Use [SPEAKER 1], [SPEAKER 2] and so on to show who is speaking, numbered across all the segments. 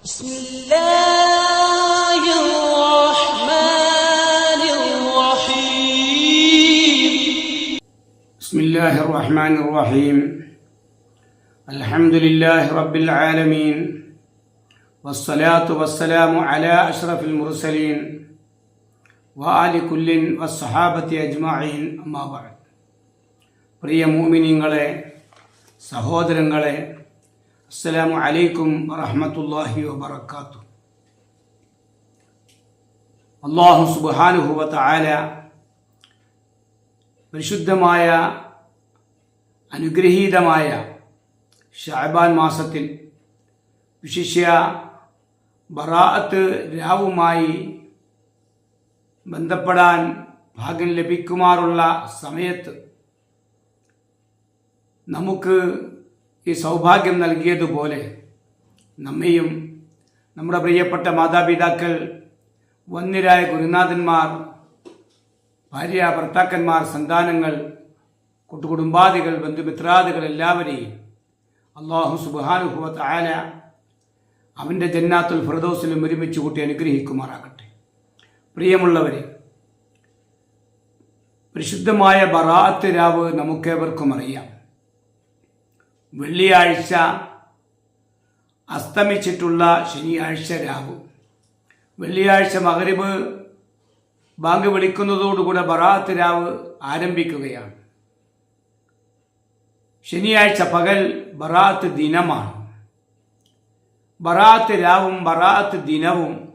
[SPEAKER 1] بسم الله الرحمن الرحيم
[SPEAKER 2] بسم الله الرحمن الرحيم الحمد لله رب العالمين والصلاة والسلام على أشرف المرسلين وآل كل والصحابة أجمعين أما بعد പ്രിയ മൂമിനിങ്ങളെ സഹോദരങ്ങളെ അസ്സലാമു അലൈക്കും വറഹമത്തല്ലാഹി വബർക്കാത്തു അള്ളാഹു സുബ്ഹാനഹു ആല പരിശുദ്ധമായ അനുഗ്രഹീതമായ ഷാബാൻ മാസത്തിൽ വിശിഷ്യ ബറാഅത്ത് രാവുമായി ബന്ധപ്പെടാൻ ഭാഗ്യം ലഭിക്കുമാറുള്ള സമയത്ത് നമുക്ക് ഈ സൗഭാഗ്യം നൽകിയതുപോലെ നമ്മെയും നമ്മുടെ പ്രിയപ്പെട്ട മാതാപിതാക്കൾ വന്നിരായ ഗുരുനാഥന്മാർ ഭാര്യ ഭർത്താക്കന്മാർ സന്താനങ്ങൾ കുട്ടുകുടുംബാദികൾ ബന്ധുമിത്രാദികൾ എല്ലാവരെയും അള്ളാഹു സുബാനുഭവത്ത് ആല അവന്റെ ജന്നാത്തുൽ ഫിറദോസിലും ഒരുമിച്ച് കൂട്ടി അനുഗ്രഹിക്കുമാറാകട്ടെ. പ്രിയമുള്ളവരെ പരിശുദ്ധമായ ബറാത്ത് രാവ് നമുക്കേവർക്കും അറിയാം. വെള്ളിയാഴ്ച അസ്തമിച്ചിട്ടുള്ള ശനിയാഴ്ച രാവ് വെള്ളിയാഴ്ച മകരിബ് ബാങ്ക് വിളിക്കുന്നതോടുകൂടെ ബറാത്ത് രാവ് ആരംഭിക്കുകയാണ്. ശനിയാഴ്ച പകൽ ബറാത്ത് ദിനമാണ്. ബറാത്ത് രാവും ബറാത്ത് ദിനവും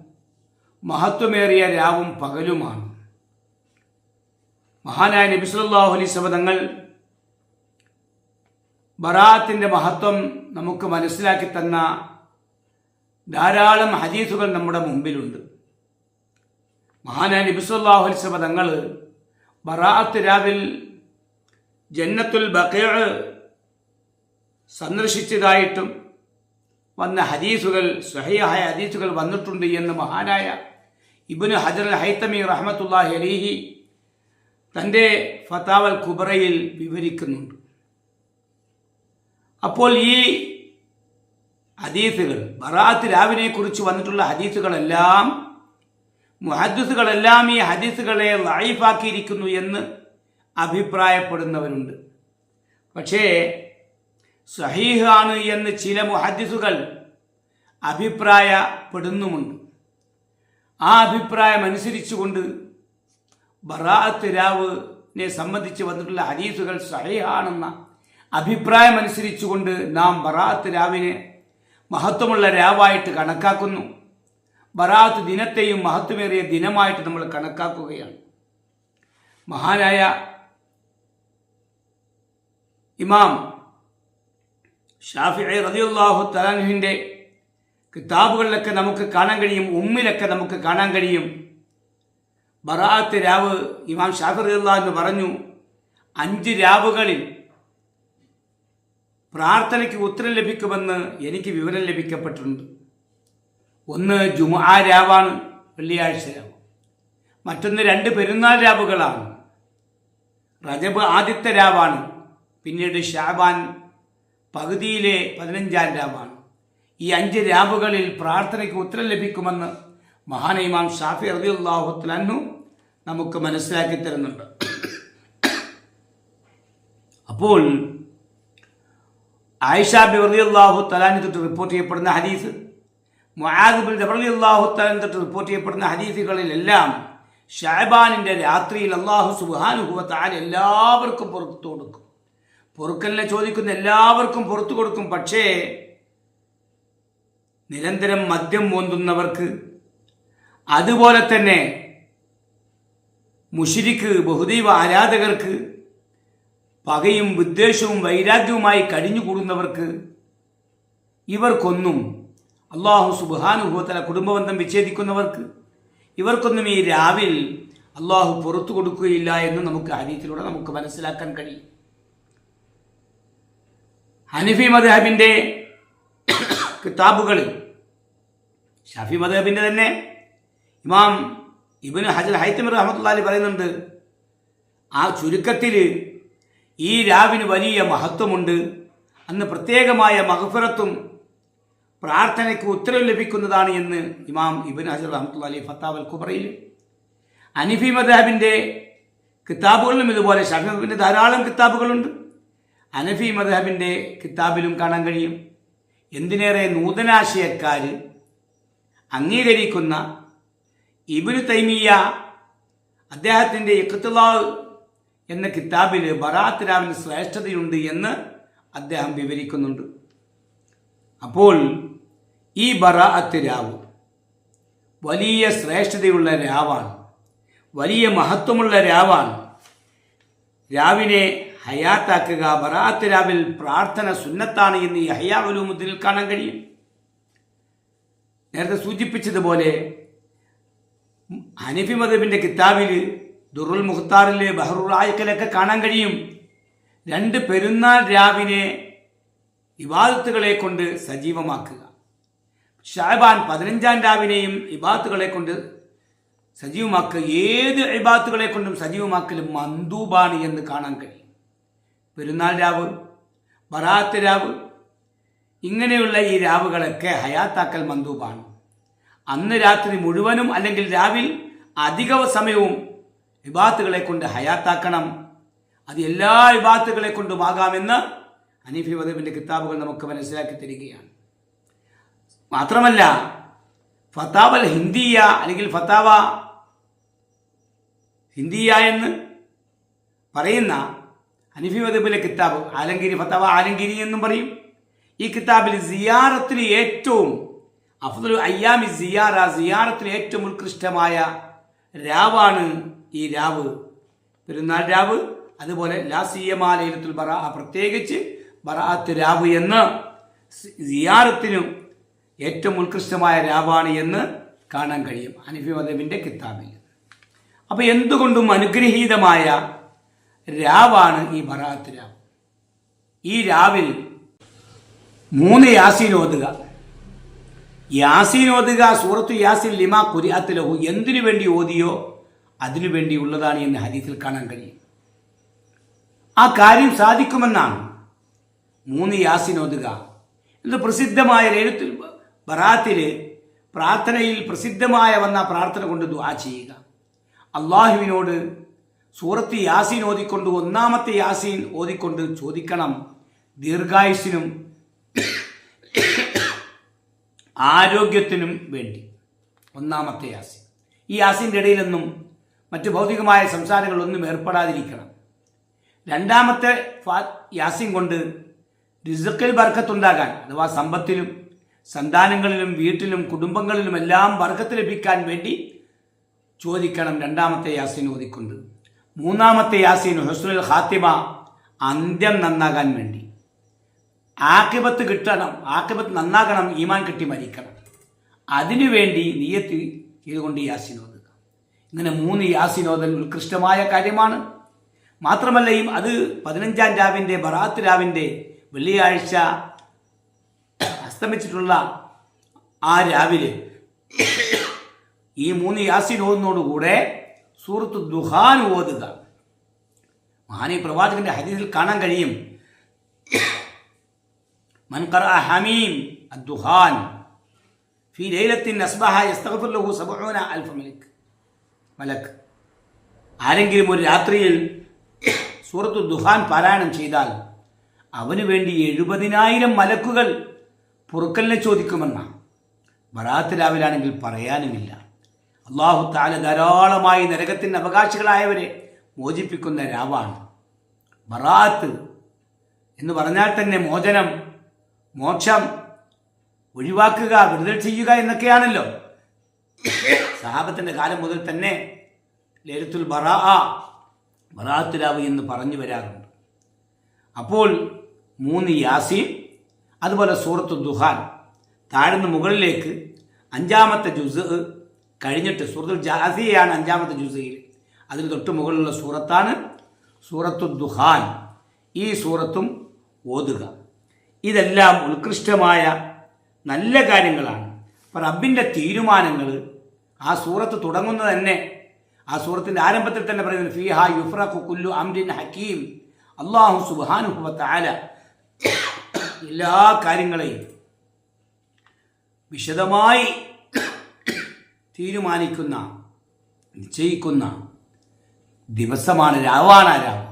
[SPEAKER 2] മഹത്വമേറിയ രാവും പകലുമാണ്. മഹാനായ നബിസ്വല്ലാഹുലി അലൈസ് ബറാത്തിന്റെ മഹത്വം നമുക്ക് മനസ്സിലാക്കി തന്ന ധാരാളം ഹദീസുകൾ നമ്മുടെ മുമ്പിലുണ്ട്. മഹാനായ നബിസ്വല്ലാഹു അലിസ്വ തങ്ങൾ ബറാത്ത് രാവിൽ ജന്നത്തുൽ ബക്കേ സന്ദർശിച്ചതായിട്ടും വന്ന ഹദീസുകൾ സ്വഹയായ ഹദീസുകൾ വന്നിട്ടുണ്ട് എന്ന് മഹാനായ ഇബിന് ഹജർ ഹൈത്തമി റഹ്മത്തുല്ലാഹി അലിഹി തന്റെ ഫത്താവൽ കുബറയിൽ വിവരിക്കുന്നുണ്ട്. അപ്പോൾ ഈ ഹദീസുകൾ ബറാത്ത് രാവിനെ കുറിച്ച് വന്നിട്ടുള്ള ഹദീസുകളെല്ലാം മുഹദ്സുകളെല്ലാം ഈ ഹദീസുകളെ ലൈഫാക്കിയിരിക്കുന്നു എന്ന് അഭിപ്രായപ്പെടുന്നവരുണ്ട്. പക്ഷേ സഹീഹാണ് എന്ന് ചില മുഹദ്സുകൾ അഭിപ്രായപ്പെടുന്നുമുണ്ട്. ആ അഭിപ്രായം അനുസരിച്ചുകൊണ്ട് ബറാത്ത് രാവിനെ സംബന്ധിച്ച് വന്നിട്ടുള്ള ഹദീസുകൾ സഹീഹാണെന്ന അഭിപ്രായം അനുസരിച്ചുകൊണ്ട് നാം ബറാത്ത് രാവിനെ മഹത്വമുള്ള രാവായിട്ട് കണക്കാക്കുന്നു. ബറാത്ത് ദിനത്തെയും മഹത്വമേറിയ ദിനമായിട്ട് നമ്മൾ കണക്കാക്കുകയാണ്. മഹാനായ ഇമാം ഷാഫി റതിയുള്ളാഹു തലാൻഹിന്റെ കിതാബുകളിലൊക്കെ നമുക്ക് കാണാൻ കഴിയും ഉമ്മിലൊക്കെ നമുക്ക് കാണാൻ കഴിയും. ബറാത്ത് രാവ് ഇമാം ഷാഫി റതിയുള്ള എന്ന് പറഞ്ഞു അഞ്ച് രാവുകളിൽ പ്രാർത്ഥനയ്ക്ക് ഉത്തരം ലഭിക്കുമെന്ന് എനിക്ക് വിവരം ലഭിക്കപ്പെട്ടിട്ടുണ്ട്. ഒന്ന് ജുമാ രാവാണ് വെള്ളിയാഴ്ച രാവ് മറ്റൊന്ന് രണ്ട് പെരുന്നാൾ രാവുകളാണ്. റജബ് ആദ്യത്തെ രാവാണ് പിന്നീട് ഷാബാൻ പകുതിയിലെ പതിനഞ്ചാം രാവാണ്. ഈ അഞ്ച് രാവുകളിൽ പ്രാർത്ഥനയ്ക്ക് ഉത്തരം ലഭിക്കുമെന്ന് മഹാന ഇമാം ഷാഫി അള്ളാഹുത്തലു നമുക്ക് മനസ്സിലാക്കി തരുന്നുണ്ട്. അപ്പോൾ ആയിഷ ബി അള്ളാഹു തലാനി തൊട്ട് റിപ്പോർട്ട് ചെയ്യപ്പെടുന്ന ഹദീസ്. മുഹാദിബിൻ ബിൻ അള്ളാഹു തലാനി തൊട്ട് റിപ്പോർട്ട് ചെയ്യപ്പെടുന്ന ഹദീസുകളിലെല്ലാം ഷാബാനിന്റെ രാത്രിയിൽ അള്ളാഹു തആല എല്ലാവർക്കും പുറത്തു കൊടുക്കും. പൊറുക്കലിനെ ചോദിക്കുന്ന എല്ലാവർക്കും പുറത്തു കൊടുക്കും. പക്ഷേ നിരന്തരം മദ്യം മോന്തുന്നവർക്ക് അതുപോലെ തന്നെ മുഷിരിക്ക് ബഹുദൈവ ആരാധകർക്ക് പകയും വിദ്വേഷവും വൈരാഗ്യവുമായി കഴിഞ്ഞുകൂടുന്നവർക്ക് ഇവർക്കൊന്നും അള്ളാഹു സുബാനുഭവത്തല കുടുംബബന്ധം വിച്ഛേദിക്കുന്നവർക്ക് ഇവർക്കൊന്നും ഈ രാവിൽ അള്ളാഹു പുറത്തു കൊടുക്കുകയില്ല എന്ന് നമുക്ക് ഹരീത്തിലൂടെ നമുക്ക് മനസ്സിലാക്കാൻ കഴിയും. ഹനഫി മദഹബിന്റെ കിതാബുകളിൽ ഷാഫി മദഹബിന്റെ തന്നെ. ഇമാം ഇബിന് ഹജൽ ഹൈത്തമിർ റഹമത്തുള്ളി പറയുന്നുണ്ട് ആ ചുരുക്കത്തിൽ ഈ രാവിന് വലിയ മഹത്വമുണ്ട്. അന്ന് പ്രത്യേകമായ മഹഫിറത്തും പ്രാർത്ഥനയ്ക്ക് ഉത്തരവ് ലഭിക്കുന്നതാണ് എന്ന് ഇമാം ഇബിൻ ഹസർ റഹ്മത്തുള്ള അലി ഫത്താവൽ കുബറയിൽ അനിഫി മദാബിന്റെ കിതാബുകളിലും ഇതുപോലെ ഷഫി ധാരാളം കിതാബുകളുണ്ട്. അനഫി മദാബിന്റെ കിതാബിലും കാണാൻ കഴിയും. എന്തിനേറെ നൂതനാശയക്കാർ അംഗീകരിക്കുന്ന ഇബിനു തൈമിയ അദ്ദേഹത്തിന്റെ ഇഖ്തുലാവ് എന്ന കിതാബിൽ ബറാത്ത് രാവിന് ശ്രേഷ്ഠതയുണ്ട് എന്ന് അദ്ദേഹം വിവരിക്കുന്നുണ്ട്. അപ്പോൾ ഈ ബറാഅത്ത് രാവ് വലിയ ശ്രേഷ്ഠതയുള്ള രാവാണ്. വലിയ മഹത്വമുള്ള രാവാണ്. രാവിനെ ഹയാത്താക്കുക ബറാഅത്ത് രാവിൽ പ്രാർത്ഥന സുന്നത്താണ് എന്ന് ഈ ഹയാവുലുമുദ്ദിനിൽ കാണാൻ കഴിയും. നേരത്തെ സൂചിപ്പിച്ചതുപോലെ ഹനിഫി മദബിന്റെ കിതാബിൽ ദുറുൽ മുഖ്താറിലെ ബഹറുൽ ആയക്കലൊക്കെ കാണാൻ കഴിയും. രണ്ട് പെരുന്നാൾ രാവിനെ ഇബാദത്തുകളെ കൊണ്ട് സജീവമാക്കുക. ഷാബാൻ പതിനഞ്ചാം രാവിനെയും ഇബാദത്തുകളെ കൊണ്ട് സജീവമാക്കുക. ഏത് ഇബാദത്തുകളെ കൊണ്ടും സജീവമാക്കലും മന്ദൂബാണ് എന്ന് കാണാൻ കഴിയും. പെരുന്നാൾ രാവ് ബറാത്ത് രാവ് ഇങ്ങനെയുള്ള ഈ രാവുകളൊക്കെ ഹയാത്താക്കൽ മന്ദൂബാണ്. അന്ന് രാത്രി മുഴുവനും അല്ലെങ്കിൽ രാവിൽ അധിക സമയവും വിവാത്തുകളെ കൊണ്ട് ഹയാത്താക്കണം. അത് എല്ലാ വിവാത്തുകളെ കൊണ്ടുമാകാമെന്ന് ഹനീഫി വദബിന്റെ കിതാബുകൾ നമുക്ക് മനസ്സിലാക്കി തരികയാണ്. മാത്രമല്ല ഫത്താവൽ ഹിന്ദിയ അല്ലെങ്കിൽ ഫത്താവ ഹിന്ദിയ എന്ന് പറയുന്ന ഹനീഫി വദബിലെ കിതാബ് ആലങ്കിരി ഫത്താവ ആലങ്കിരി എന്നും പറയും. ഈ കിതാബിൽ സിയാറത്തിന് ഏറ്റവും അഫ്ദുൽ അയ്യാമി സിയാറ സിയാറത്തിന് ഏറ്റവും ഉത്കൃഷ്ടമായ രാവാണ് ഈ രാവ് പെരുന്നാൾ രാവ് അതുപോലെ ലാസിയമാലയിലത്തുൽ ബറ പ്രത്യേകിച്ച് ബറാത്ത് രാവ് എന്ന് സിയാറത്തിനും ഏറ്റവും ഉത്കൃഷ്ടമായ രാവാണ് എന്ന് കാണാൻ കഴിയും മദബിന്റെ കിതാബിൽ. അപ്പോൾ എന്തുകൊണ്ടും അനുഗ്രഹീതമായ രാവാണ് ഈ ബറാത്ത് രാവ്. ഈ രാവിൽ മൂന്ന് യാസീൻ ഓതുക. യാസീൻ സൂറത്തു യാസിൻ ലിമ കുരിയാത്ത് ലഹു എന്തിനു വേണ്ടി ഓതിയോ? അതിനു വേണ്ടിയുള്ളതാണ് എന്ന് ഹദീസിൽ കാണാൻ കഴിയും. ആ കാര്യം സാധിക്കുമെന്നാണ് മൂന്ന് യാസിനോതുക ഇത് പ്രസിദ്ധമായ എഴുത്തിൽ ബറാത്തിൽ പ്രാർത്ഥനയിൽ പ്രസിദ്ധമായ വന്ന പ്രാർത്ഥന കൊണ്ട് ദുആ ചെയ്യുക. അള്ളാഹുവിനോട് സൂറത്ത് യാസീൻ ഓതിക്കൊണ്ട് ഒന്നാമത്തെ യാസീൻ ഓതിക്കൊണ്ട് ചോദിക്കണം. ദീർഘായുസിനും ആരോഗ്യത്തിനും വേണ്ടി. ഒന്നാമത്തെ യാസീൻ. ഈ യാസീന്റെ ഇടയിലൊന്നും മറ്റു ഭൗതികമായ സംസാരങ്ങളൊന്നും ഏർപ്പെടാതിരിക്കണം. രണ്ടാമത്തെ യാസ്യം കൊണ്ട് റിസക്കിൽ ബർക്കത്തുണ്ടാകാൻ അഥവാ സമ്പത്തിലും സന്താനങ്ങളിലും വീട്ടിലും കുടുംബങ്ങളിലും എല്ലാം ബർക്കത്ത് ലഭിക്കാൻ വേണ്ടി ചോദിക്കണം രണ്ടാമത്തെ യാസീൻ ഓതിക്കൊണ്ട്. മൂന്നാമത്തെ യാസീൻ ഹുസ്നുൽ ഖാത്തിമ അന്ത്യം നന്നാകാൻ വേണ്ടി. ആക്കിബത്ത് കിട്ടണം ആക്കിബത്ത് നന്നാകണം ഈമാൻ കിട്ടി മരിക്കണം. അതിനുവേണ്ടി നീയത്ത് ഇതുകൊണ്ട് യാസീൻ ഇങ്ങനെ മൂന്ന് യാസിനോദങ്ങൾ ഉത്കൃഷ്ടമായ കാര്യമാണ്. മാത്രമല്ലയും അത് പതിനഞ്ചാം രാവിന്റെ ബറാത്ത് രാവിന്റെ വെള്ളിയാഴ്ച അസ്തമിച്ചിട്ടുള്ള ആ രാവിലെ ഈ മൂന്ന് യാസിനോദിനോടുകൂടെ ഓതുന്നോടുകൂടെ സൂറത്ത് ദുഹാൻ ഓതുക. മഹാനി പ്രവാചകന്റെ ഹരീതിൽ കാണാൻ കഴിയും. മൻകറ ഫി ലൈലത്തിൻ അസ്ബഹ യസ്തഗ്ഫിർ സബഊന അൽഫ മലിക് മലക്ക്. ആരെങ്കിലും ഒരു രാത്രിയിൽ സൂറത്തു ദുഹാൻ പാരായണം ചെയ്താൽ അവന് വേണ്ടി എഴുപതിനായിരം മലക്കുകൾ പുറക്കലിനെ ചോദിക്കുമെന്ന. ബറാത്ത് രാവിലാണെങ്കിൽ പറയാനുമില്ല. അള്ളാഹു താല ധാരാളമായി നരകത്തിന്റെ അവകാശികളായവരെ മോചിപ്പിക്കുന്ന രാവാണ്. ബറാത്ത് എന്ന് പറഞ്ഞാൽ തന്നെ മോചനം മോക്ഷം ഒഴിവാക്കുക വിടുതൽ ചെയ്യുക എന്നൊക്കെയാണല്ലോ. സഹാബത്തിന്റെ കാലം മുതൽ തന്നെ ലരുത്തുൽ ബറാ ബറാത്തുലാവ് എന്ന് പറഞ്ഞു വരാറുണ്ട്. അപ്പോൾ മൂന്ന് യാസീൻ അതുപോലെ സൂറത്ത് ദുഹാൻ താഴ്ന്ന് മുകളിലേക്ക് അഞ്ചാമത്തെ ജുസ് കഴിഞ്ഞിട്ട് സൂറത്തുൽ ജാസിയാണ് അഞ്ചാമത്തെ ജുസയിൽ അതിന് തൊട്ട് മുകളിലുള്ള സൂറത്താണ് സൂറത്തു ദുഹാൻ. ഈ സൂറത്തും ഓതുക. ഇതെല്ലാം ഉത്കൃഷ്ടമായ നല്ല കാര്യങ്ങളാണ്. അപ്പം റബ്ബിന്റെ തീരുമാനങ്ങൾ ആ സൂറത്ത് തുടങ്ങുന്നത് തന്നെ. ആ സൂറത്തിന്റെ ആരംഭത്തിൽ തന്നെ പറയുന്നത് ഫിഹ യുഫ്രഖു കുല്ലു അംരിൻ ഹക്കീം. അള്ളാഹു സുബാനുഭവത്ത ആല എല്ലാ കാര്യങ്ങളെയും വിശദമായി തീരുമാനിക്കുന്ന നിശ്ചയിക്കുന്ന ദിവസമാണ് രാവാണ് രാവ്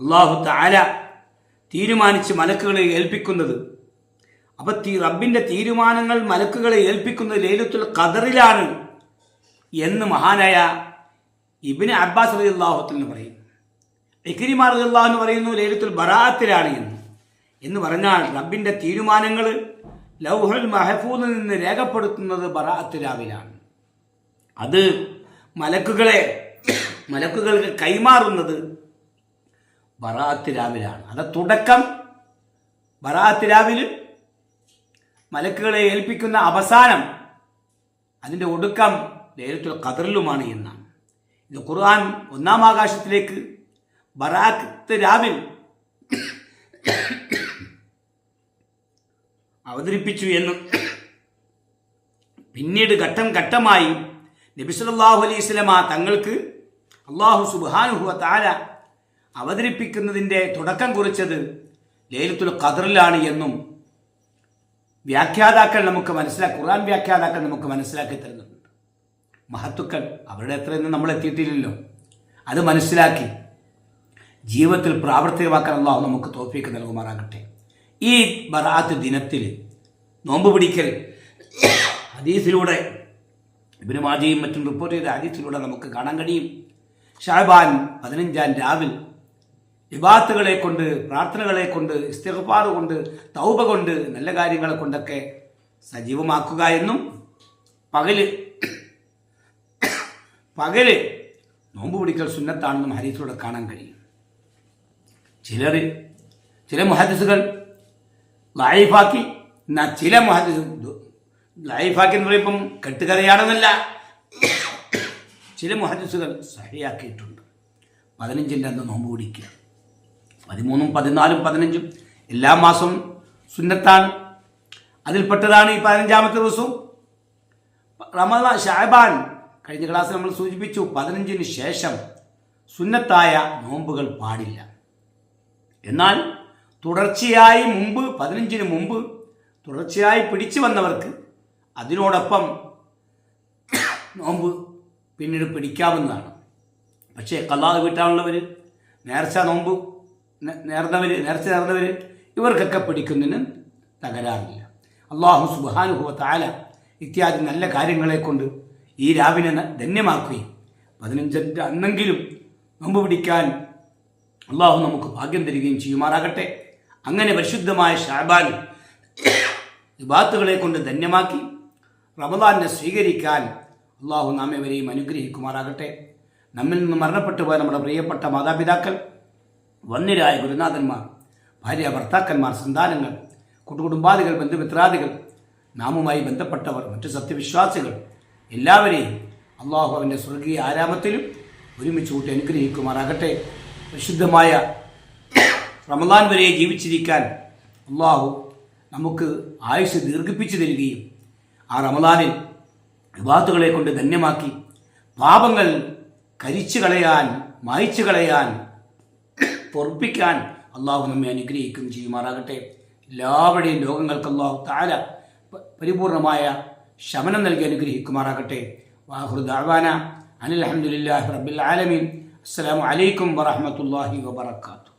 [SPEAKER 2] അള്ളാഹു താല തീരുമാനിച്ച് മലക്കുകളെ ഏൽപ്പിക്കുന്നത് അപ്പൊ റബ്ബിന്റെ തീരുമാനങ്ങൾ മലക്കുകളെ ഏൽപ്പിക്കുന്നത് ലേലത്തുൽ ഖദറിലാണ് എന്ന് മഹാനായ ഇബിന് അബ്ബാസ് റലി അള്ളാഹുത്തിന് പറയും. ഇക്രിമാ അലി അള്ളാഹു പറയുന്നു ലേലത്തുൽ ബറാത്തിലാണ് എന്ന്. എന്ന് പറഞ്ഞാൽ റബ്ബിന്റെ തീരുമാനങ്ങൾ ലൗഹുൽ മഹഫൂദിൽ നിന്ന് രേഖപ്പെടുത്തുന്നത് ബറാത്ത് രാവിലാണ് അത് മലക്കുകളെ മലക്കുകൾക്ക് കൈമാറുന്നത് ബറാത്ത് രാവിലാണ് അത് തുടക്കം ബറാത്ത് രാവിൽ മലക്കുകളെ ഏൽപ്പിക്കുന്ന അവസാനം അതിന്റെ ഒടുക്കം ലേലത്തുൽ ഖദറിലുമാണ് എന്നാണ്. ഇത് ഖുർആൻ ഒന്നാം ആകാശത്തിലേക്ക് ബറാഖത്ത് രാവിൽ അവതരിപ്പിച്ചു എന്നും പിന്നീട് ഘട്ടം ഘട്ടമായി നബി സല്ലല്ലാഹു അലൈഹി സ്വലമ തങ്ങൾക്ക് അള്ളാഹു സുബാനുഹു താര അവതരിപ്പിക്കുന്നതിന്റെ തുടക്കം കുറിച്ചത് ലേലത്തുൽ ഖദറിലാണ് എന്നും വ്യാഖ്യാതാക്കൾ നമുക്ക് മനസ്സിലാക്കി ഖുർആൻ വ്യാഖ്യാതാക്കൾ നമുക്ക് മനസ്സിലാക്കി തരുന്നുണ്ട്. മഹത്തുക്കൾ അവരുടെ അത്രയൊന്നും നമ്മൾ എത്തിയിട്ടില്ലല്ലോ. അത് മനസ്സിലാക്കി ജീവിതത്തിൽ പ്രാവർത്തികമാക്കാൻ അള്ളാഹു നമുക്ക് തോഫീക്ക് നൽകുമാറാകട്ടെ. ഈ ബറാത്ത് ദിനത്തിൽ നോമ്പ് പിടിക്കൽ ഹദീസിലൂടെ ഇബിന് മാജിയും മറ്റും റിപ്പോർട്ട് ചെയ്ത ഹദീസിലൂടെ നമുക്ക് കാണാൻ കഴിയും. ഷാബാൻ പതിനഞ്ചാം രാവിൽ വിവാത്തുകളെ കൊണ്ട് പ്രാർത്ഥനകളെ കൊണ്ട് ഇസ്തിഗ്ഫാർ കൊണ്ട് തൗബ കൊണ്ട് നല്ല കാര്യങ്ങളെ കൊണ്ടൊക്കെ സജീവമാക്കുക എന്നും പകൽ പകൽ നോമ്പ് പിടിക്കൽ സുന്നത്താണെന്നും ഹരീസിലൂടെ കാണാൻ കഴിയും. ചിലർ ചില മുഹദ്സുകൾ ലൈഫാക്കി എന്നാൽ ചില മുഹദ്സ് ലൈഫാക്കി എന്ന് പറയുമ്പം കെട്ടുകഥയാണെന്നല്ല. ചില മുഹദ്സുകൾ സഹിയാക്കിയിട്ടുണ്ട്. പതിനഞ്ചിന്റെ അന്ന് നോമ്പ് പിടിക്കുക. പതിമൂന്നും പതിനാലും പതിനഞ്ചും എല്ലാ മാസവും സുന്നത്താണ്. അതിൽപ്പെട്ടതാണ് ഈ പതിനഞ്ചാമത്തെ ദിവസവും റമദാൻ ഷാബാൻ കഴിഞ്ഞ ക്ലാസ്സിൽ നമ്മൾ സൂചിപ്പിച്ചു പതിനഞ്ചിന് ശേഷം സുന്നത്തായ നോമ്പുകൾ പാടില്ല. എന്നാൽ തുടർച്ചയായി മുമ്പ് പതിനഞ്ചിന് മുമ്പ് തുടർച്ചയായി പിടിച്ചു വന്നവർക്ക് അതിനോടൊപ്പം നോമ്പ് പിന്നീട് പിടിക്കാവുന്നതാണ്. പക്ഷേ കല്ലാതെ വീട്ടാനുള്ളവർ നേർച്ച നോമ്പ് നേർന്നവർ നേർച്ച നേർന്നവർ ഇവർക്കൊക്കെ പിടിക്കുന്നതിന് തകരാറില്ല. അള്ളാഹു സുബാനുഭവ താല ഇത്യാദി നല്ല കാര്യങ്ങളെ കൊണ്ട് ഈ രാവിനെ ധന്യമാക്കുകയും പതിനഞ്ചിന്റെ അന്നെങ്കിലും നോമ്പ് പിടിക്കാൻ അള്ളാഹു നമുക്ക് ഭാഗ്യം തരികയും ചെയ്യുമാറാകട്ടെ. അങ്ങനെ പരിശുദ്ധമായ ഷാബാൻ വിഭാത്തുകളെ കൊണ്ട് ധന്യമാക്കി റമദാനെ സ്വീകരിക്കാൻ അള്ളാഹു നാം ഇവരെയും അനുഗ്രഹിക്കുമാറാകട്ടെ. നമ്മിൽ നിന്ന് മരണപ്പെട്ടു പോയ നമ്മുടെ പ്രിയപ്പെട്ട മാതാപിതാക്കൾ വന്യരായ ഗുരുനാഥന്മാർ ഭാര്യ ഭർത്താക്കന്മാർ സന്താനങ്ങൾ കുട്ടുകുടുംബാദികൾ ബന്ധുമിത്രാദികൾ നാമുമായി ബന്ധപ്പെട്ടവർ മറ്റു സത്യവിശ്വാസികൾ എല്ലാവരെയും അള്ളാഹു അവന്റെ സ്വർഗീയ ആരാമത്തിലും ഒരുമിച്ച് കൂട്ടി അനുഗ്രഹിക്കുമാറാകട്ടെ. പരിശുദ്ധമായ റമദാൻ വരെ ജീവിച്ചിരിക്കാൻ അള്ളാഹു നമുക്ക് ആയുസ് ദീർഘിപ്പിച്ചു തരികയും ആ റമദാനിൽ വിവാദങ്ങളെ കൊണ്ട് ധന്യമാക്കി പാപങ്ങൾ കരിച്ചു കളയാൻ മായ്ച്ചു കളയാൻ പൊറപ്പിക്കാൻ അള്ളാഹു നമ്മെ അനുഗ്രഹിക്കും ചെയ്യുമാറാകട്ടെ. എല്ലാവരുടെയും ലോകങ്ങൾക്ക് അള്ളാഹു താര പരിപൂർണമായ ശമനം നൽകി അനുഗ്രഹിക്കുമാറാകട്ടെ. വാഹുദാവാന അനിൽ അഹമ്മദില്ലാഹി റബ്ബിൽ ആലമീൻ. അസ്സലാമു അലൈക്കും വറഹ്മത്തുള്ളാഹി വബറകാതുഹു.